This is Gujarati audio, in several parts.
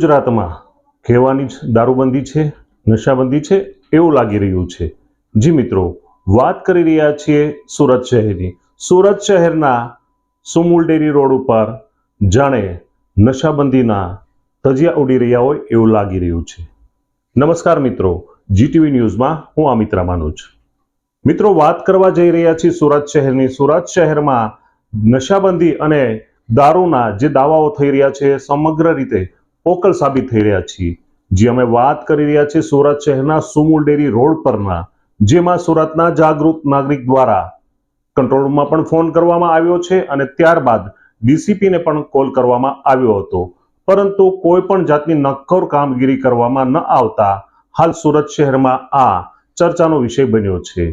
ગુજરાતમાં કહેવાની દારૂબંધી છે, નશાબંધી છે, એવું લાગી રહ્યું છે. જી મિત્રો, વાત કરી રહ્યા છીએ સુરત શહેરની. સુરત શહેરના સુમુલ રોડ ઉપર જાણે નશાબંધીના તજિયા ઉડી રહ્યા હોય એવું લાગી રહ્યું છે. નમસ્કાર મિત્રો જીટીવી ન્યૂઝમાં હું અમિત રામાનુજ. મિત્રો, વાત કરવા જઈ રહ્યા છીએ સુરત શહેરની. સુરત શહેરમાં નશાબંધી અને દારૂના જે દાવાઓ થઈ રહ્યા છે, સમગ્ર રીતે પોકળ સાબિત થઈ રહ્યા છીએ. જે અમે વાત કરી રહ્યા છીએ સુરત શહેરના સુમુલ ડેરી રોડ પરના, જેમાં સુરતના જાગૃત નાગરિક દ્વારા કંટ્રોલ રૂમમાં પણ ફોન કરવામાં આવ્યો છે અને ત્યારબાદ ડીસીપીને પણ કોલ કરવામાં આવ્યો હતો. પરંતુ કોઈ પણ જાતની નક્કર કામગીરી કરવામાં ન આવતા હાલ સુરત શહેરમાં આ ચર્ચાનો વિષય બન્યો છે.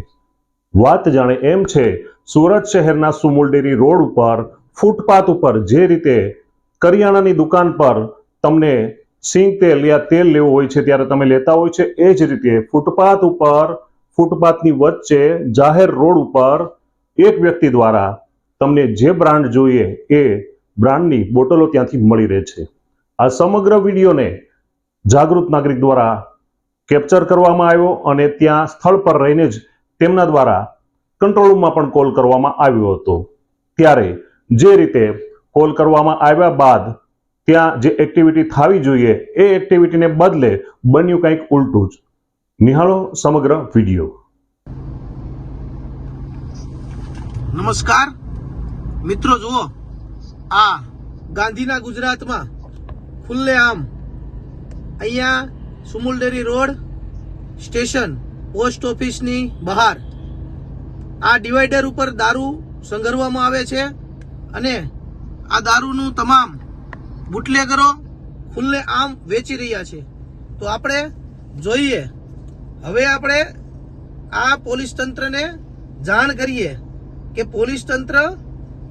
વાત જાણે એમ છે, સુરત શહેરના સુમુલ ડેરી રોડ ઉપર, ફૂટપાથ ઉપર જે રીતે કરિયાણાની દુકાન પર તમને સિંગ તેલ યા તેલ લેવું હોય છે ત્યારે તમે લેતા હોય છે એ જ રીતે ફૂટપાથ ઉપર, ફૂટપાથની વચ્ચે, જાહેર રોડ ઉપર એક વ્યક્તિ દ્વારા તમને જે બ્રાન્ડ જોઈએ એ બ્રાન્ડની બોટલો ત્યાંથી મળી રહે છે. આ સમગ્ર વિડીયોને જાગૃત નાગરિક દ્વારા કેપ્ચર કરવામાં આવ્યો અને ત્યાં સ્થળ પર રહીને જ તેમના દ્વારા કંટ્રોલ રૂમમાં પણ કોલ કરવામાં આવ્યો હતો. ત્યારે જે રીતે કોલ કરવામાં આવ્યા બાદ ત્યાં જે એક્ટિવિટી થવી જોઈએ, એ એક્ટિવિટીને બદલે બન્યું કંઈક ઉલટું જ. નિહાળો સમગ્ર વીડિયો નમસ્કાર. મિત્રો, જુઓ. આ ગાંધીના ગુજરાતમાં ખુલ્લે આમ અહીંયા સુમુલડેરી રોડ સ્ટેશન, પોસ્ટ ઓફિસની બહાર. આ ડિવાઈડર ઉપર દારૂ સંઘરવામાં આવે છે અને આ દારૂનું તમામ બુટલેગરો ખુલ્લે આમ વેચી રહ્યા છે. તો આપણે જોઈએ. હવે આપણે આ પોલીસ તંત્રને જાણ કરીએ કે પોલીસ તંત્ર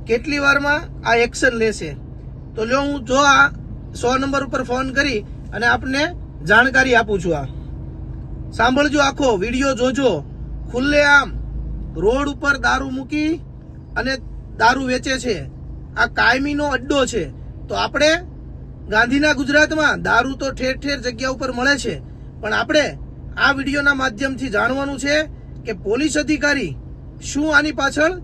કેટલી વારમાં આ એક્શન લેશે. તો લ્યો હું જો આ સો નંબર ઉપર ફોન કરી અને આપને જાણકારી આપું છું આ. સાંભળજો આખો, વીડિયો જોજો. ખુલ્લે આમ રોડ ઉપર દારૂ મૂકી અને દારૂ વેચે છે. આ કાયમીનો અડ્ડો છે. તો આપણે ગાંધીના ગુજરાતમાં દારૂ તો ઠેર ઠેર જગ્યા ઉપર મળે છે પણ આપણે આ વિડીયોના માધ્યમથી જાણવાનું છે કે પોલીસ અધિકારી શું આની પાછળ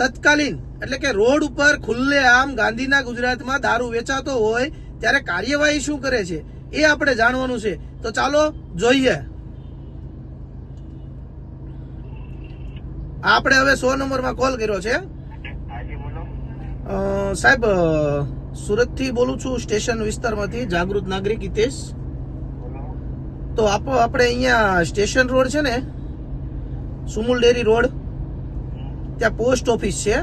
તત્કાલીન એટલે કે રોડ ઉપર ખુલ્લે આમ ગાંધીના ગુજરાતમાં દારૂ વેચાતો હોય ત્યારે કાર્યવાહી શું કરે છે એ આપણે જાણવાનું છે. તો ચાલો જોઈએ. આપણે હવે સો નંબરમાં કોલ કર્યો છે. સાહેબ સુરતથી બોલું છું, સ્ટેશન વિસ્તારમાંથી જાગૃત નાગરિક હિતેશ. તો આપો આપણે અહીંયા સ્ટેશન રોડ છે ને, સુમુલ ડેરી રોડ, ત્યાં પોસ્ટ ઓફિસ છે.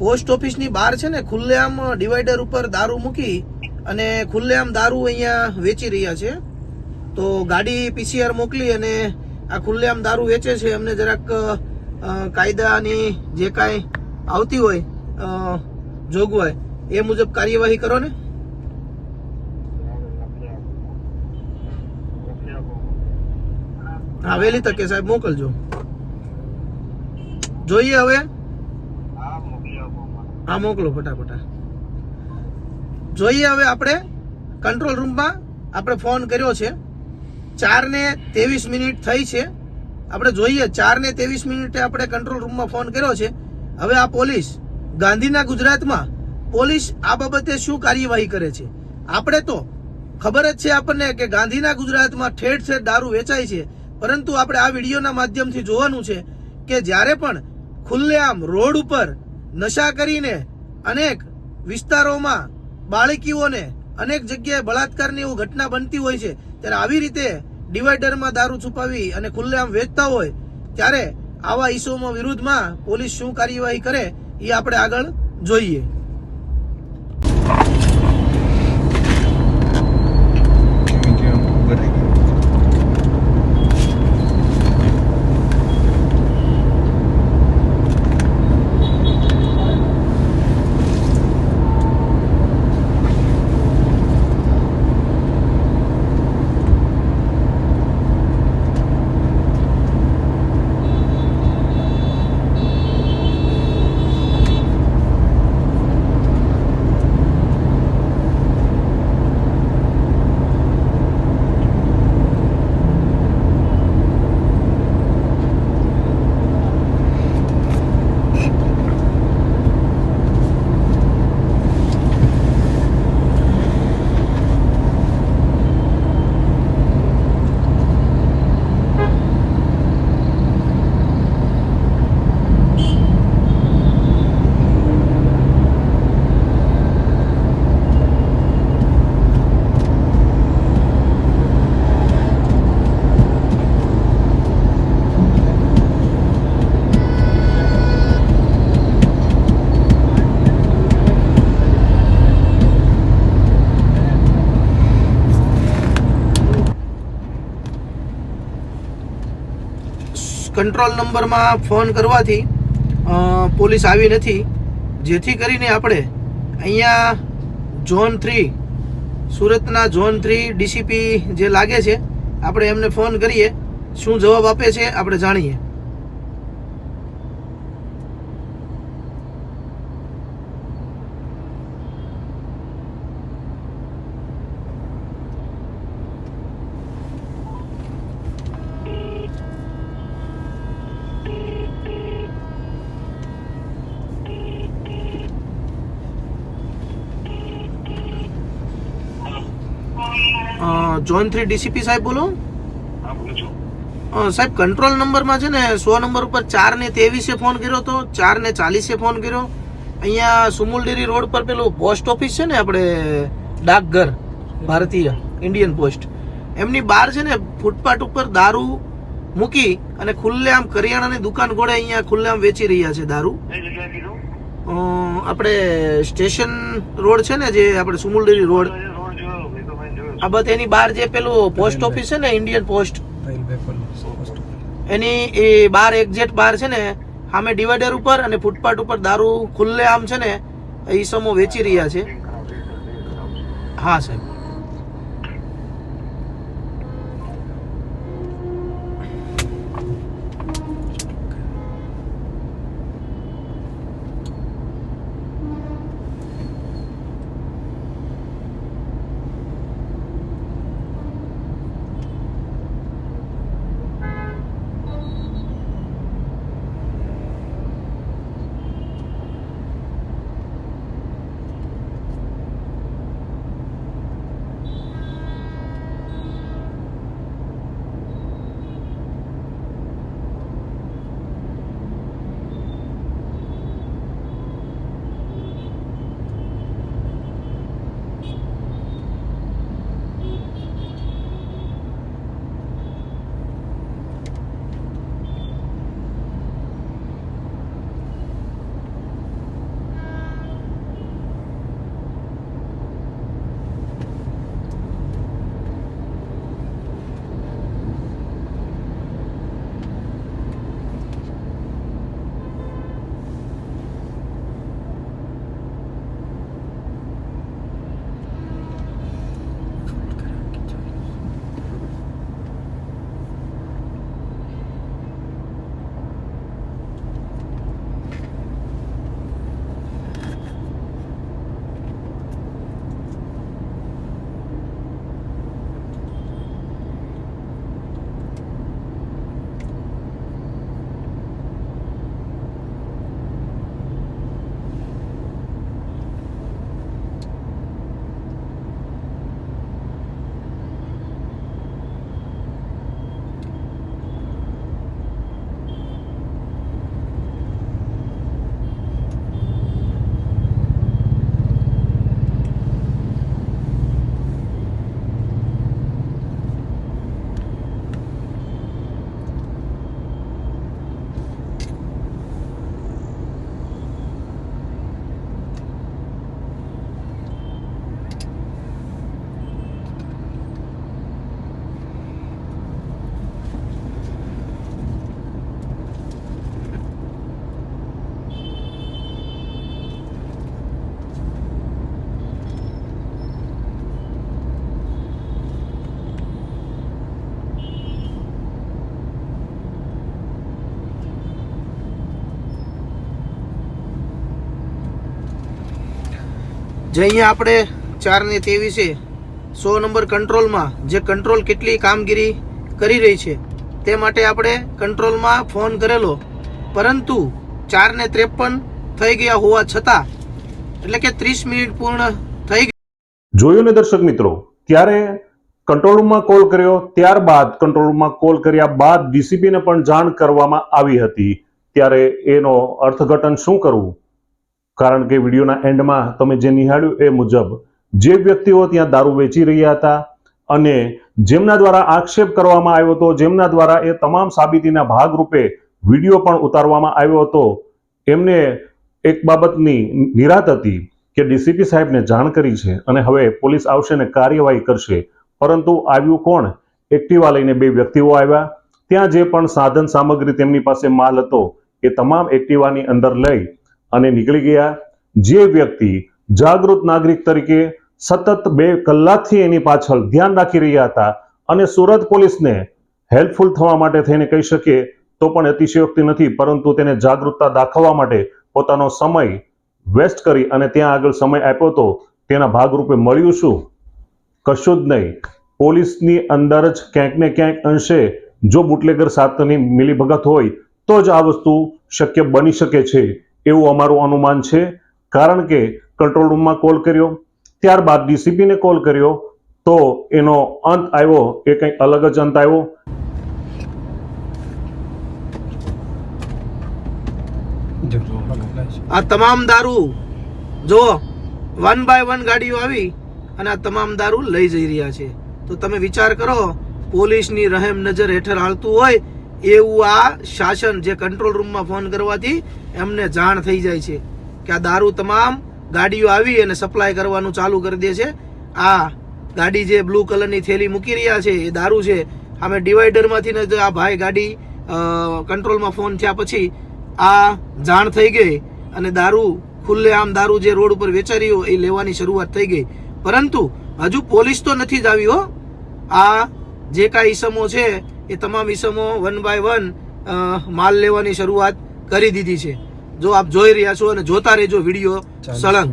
પોસ્ટ ઓફિસની બહાર છે ને, ખુલ્લેઆમ ડિવાઈડર ઉપર દારૂ મૂકી અને ખુલ્લેઆમ દારૂ અહીંયા વેચી રહ્યા છે. તો ગાડી પીસીઆર મોકલી અને આ ખુલ્લેઆમ દારૂ વેચે છે. એમને જરાક કાયદાની જે કાંઈ આવતી હોય જોગવાય એ મુજબ કાર્યવાહી કરો ને. હા વહેલી તકે સાહેબ, મોકલજો. જોઈએ હવે. હા, મોકલો ફટાફટા. જોઈએ હવે આપણે કંટ્રોલ રૂમમાં આપણે ફોન કર્યો છે. ચાર ને ત્રેવીસ મિનિટ થઈ છે. આપણે જોઈએ ચાર ને ત્રેવીસ મિનિટે આપણે કંટ્રોલ રૂમમાં ફોન કર્યો છે. હવે આ પોલીસ ગાંધીના ગુજરાતમાં પોલીસ આ બાબતે શું કાર્યવાહી કરે છે? આપણે તો ખબર જ છે આપણને કે ગાંધીના ગુજરાતમાં ઠેર ઠેર દારૂ વેચાય છે, પરંતુ આપણે આ વિડીયોના માધ્યમથી જોવાનું છે કે જ્યારે પણ ખુલ્લેઆમ રોડ ઉપર નશા કરીને અનેક વિસ્તારોમાં બાળકીઓને અનેક જગ્યાએ બળાત્કારની એવું ઘટના બનતી હોય છે, ત્યારે આવી રીતે ડિવાઈડરમાં દારૂ છુપાવી અને ખુલ્લેઆમ વેચતા હોય, ત્યારે આવા ઈસમો વિરુદ્ધમાં પોલીસ શું કાર્યવાહી કરે એ આપણે આગળ જોઈએ. કંટ્રોલ નંબરમાં ફોન કરવાથી પોલીસ આવી નથી. જેથી કરીને આપણે અહીંયા ઝોન થ્રી, સુરતના ઝોન થ્રી ડીસીપી જે લાગે છે, આપણે એમને ફોન કરીએ, શું જવાબ આપે છે, આપણે જાણીએ. ઝોન થ્રી ડીસીપી સાહેબ બોલો. સાહેબ કંટ્રોલ નંબરમાં છે ને સો નંબર ઉપર ચાર ને ત્રેવીસે ફોન કર્યો હતો ચાર ને ચાલીસે ફોન કર્યો. અહીંયા સુમુલ ડેરી રોડ પર પેલું પોસ્ટ ઓફિસ છે ને આપણે ડાકઘર ભારતીય ઇન્ડિયન પોસ્ટ એમની બહાર છે ને ફૂટપાથ ઉપર દારૂ મૂકી અને ખુલ્લે આમ કરિયાણાની દુકાન ગોળે અહીંયા ખુલ્લે આમ વેચી રહ્યા છે દારૂ. આપણે સ્ટેશન રોડ છે ને જે આપણે સુમુલ ડેરી રોડ રોડ જોયો એ તો મેં જોયો આ બધ એની બહાર જે પેલું પોસ્ટ ઓફિસ છે ને ઇન્ડિયન પોસ્ટ એની એ બાર એક્ઝેટ બાર છે ને સામે ડિવાઈડર ઉપર અને ફૂટપાથ ઉપર દારૂ ખુલ્લે આમ છે ને ઈસમો વેચી રહ્યા છે. હા સાહેબ. જે અહીંયા આપણે ચાર ને ત્રેવીસે સો નંબર કંટ્રોલમાં જે કંટ્રોલ કેટલી કામગીરી કરી રહી છે, તે માટે આપણે કંટ્રોલમાં ફોન કરેલો. પરંતુ ચાર ને ત્રેપન થઈ ગયા હોવા છતાં, એટલે કે ત્રીસ મિનિટ પૂર્ણ થઈ ગઈ જોયું ને દર્શક મિત્રો, ત્યારે કંટ્રોલ રૂમમાં કોલ કર્યો, ત્યારબાદ કંટ્રોલ રૂમમાં કોલ કર્યા બાદ ડીસીપીને પણ જાણ કરવામાં આવી હતી. ત્યારે એનો અર્થઘટન શું કરવું? કારણ કે વિડીયોના એન્ડમાં તમે જે નિહાળ્યું એ મુજબ જે વ્યક્તિઓ ત્યાં દારૂ વેચી રહ્યા હતા અને જેમના દ્વારા આક્ષેપ કરવામાં આવ્યો હતો, જેમના દ્વારા એ તમામ સાબિતીના ભાગરૂપે વીડિયો પણ ઉતારવામાં આવ્યો હતો, એમને એક બાબતની નિરાત હતી કે ડીસીપી સાહેબને જાણ કરી છે અને હવે પોલીસ આવશે ને કાર્યવાહી કરશે. પરંતુ આવ્યું કોણ? એક્ટિવા લઈને બે વ્યક્તિઓ આવ્યા. ત્યાં જે પણ સાધન સામગ્રી તેમની પાસે માલ હતો એ તમામ એક્ટિવાની અંદર લઈ અને નીકળી ગયા. જે વ્યક્તિ જાગૃત નાગરિક તરીકે સતત બે કલાકથી એની પાછળ ધ્યાન રાખી રહ્યા હતા અને સુરત પોલીસને હેલ્પફુલ થવા માટે થઈને કહી શકીએ તો પણ અતિશયોક્તિ નથી, પરંતુ તેને જાગૃતતા દાખવવા માટે પોતાનો સમય વેસ્ટ કરી અને ત્યાં આગળ સમય આપ્યો તો તેના ભાગરૂપે મળ્યું શું? કશું જ નહીં. પોલીસની અંદર જ ક્યાંક ને ક્યાંક અંશે જો બુટલેગર સાથની મિલીભગત હોય તો જ આ વસ્તુ શક્ય બની શકે છે. એવું અમારું અનુમાન છે. કારણ કે કંટ્રોલ રૂમમાં કોલ કર્યો. ત્યારબાદ ડીસીપીને કોલ કર્યો. તો એનો અંત આવ્યો એ કંઈક અલગ જ અંત આવ્યો. આ તમામ દારૂ જો વન બાય વન ગાડીઓ આવી અને આ તમામ દારૂ લઈ જઈ રહ્યા છે. તો તમે વિચાર કરો, પોલીસની રહેમ નજર હેઠળ હાલતું હોય એવું આ શાસન જે કંટ્રોલ રૂમમાં ફોન કરવાથી એમને જાણ થઈ જાય છે કે આ દારૂ તમામ ગાડીઓ આવી અને સપ્લાય કરવાનું ચાલુ કરી દે છે. આ ગાડી જે બ્લુ કલરની થેલી મૂકી રહ્યા છે, એ દારૂ છે. અમે ડિવાઈડરમાંથી ને આ ભાઈ ગાડી કંટ્રોલમાં ફોન થયા પછી આ જાણ થઈ ગઈ અને દારૂ ખુલ્લે આમ દારૂ જે રોડ ઉપર વેચાઈ રહ્યો એ લેવાની શરૂઆત થઈ ગઈ. પરંતુ હજુ પોલીસ તો નથી જ આવી હો. આ જે કાંઈ ઈસમો છે, એ તમામ ઈસમો વન બાય વન માલ લેવાની શરૂઆત કરી દીધી છે. જો આપ જોઈ રહ્યા છો અને જોતા રહેજો વીડિયો સળંગ.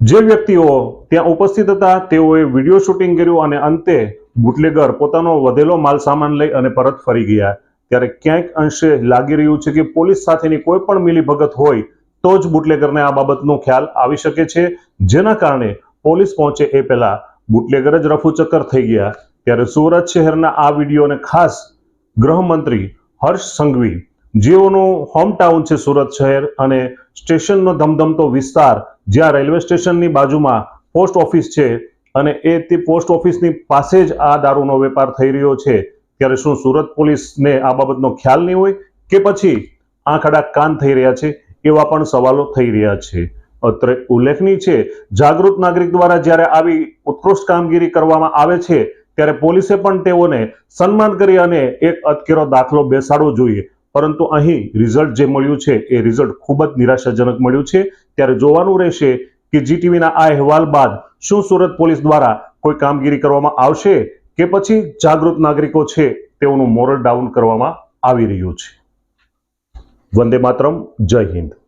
જે વ્યક્તિઓ ત્યાં ઉપસ્થિત હતા, તેઓએ વીડિયો શૂટિંગ કર્યું અને અંતે બુટલેગર પોતાનો વધેલો માલ સામાન લઈ અને પરત ફરી ગયા. ત્યારે ક્યાંક અંશે લાગી રહ્યું છે કે પોલીસ સાથેની કોઈ પણ મિલીભગત હોય, તો જ બુટલેગરને આ બાબતનો ખ્યાલ આવી શકે છે. જેના કારણે પોલીસ પહોંચે એ પહેલા બુટલેગર જ રફુચક્કર થઈ ગયા. ત્યારે સુરત શહેરના આ વિડીયોને ખાસ ગૃહમંત્રી હર્ષ સંઘવી, જેઓનું હોમ ટાઉન છે સુરત શહેર અને સ્ટેશનનો ધમધમતો વિસ્તાર જ્યાં રેલવે સ્ટેશનની બાજુમાં પોસ્ટ ઓફિસ છે અને એ તે પોસ્ટ ઓફિસની પાસે જ આ દારૂનો વેપાર થઈ રહ્યો છે. ત્યારે શું સુરત પોલીસને આ બાબતનો ખ્યાલ નહીં હોય કે પછી આંખડા કાન થઈ રહ્યા છે એવા પણ સવાલો થઈ રહ્યા છે. અત્રે ઉલ્લેખનીય છે, જાગૃત નાગરિક દ્વારા જ્યારે આવી ઉત્કૃષ્ટ કામગીરી કરવામાં આવે છે, ત્યારે પોલીસે પણ તેઓને સન્માન કરી અને એક અતકેરો દાખલો બેસાડવો જોઈએ. પરંતુ અહીં રિઝલ્ટ જે મળ્યું છે, એ રિઝલ્ટ ખૂબ જ નિરાશાજનક મળ્યું છે. ત્યારે જોવાનું રહેશે કે જીટીવીના આ અહેવાલ બાદ શું સુરત પોલીસ દ્વારા કોઈ કામગીરી કરવામાં આવશે કે પછી જાગૃત નાગરિકો છે તેઓનું મોરલ ડાઉન કરવામાં આવી રહ્યું છે. વંદે માતરમ, જય હિન્દ.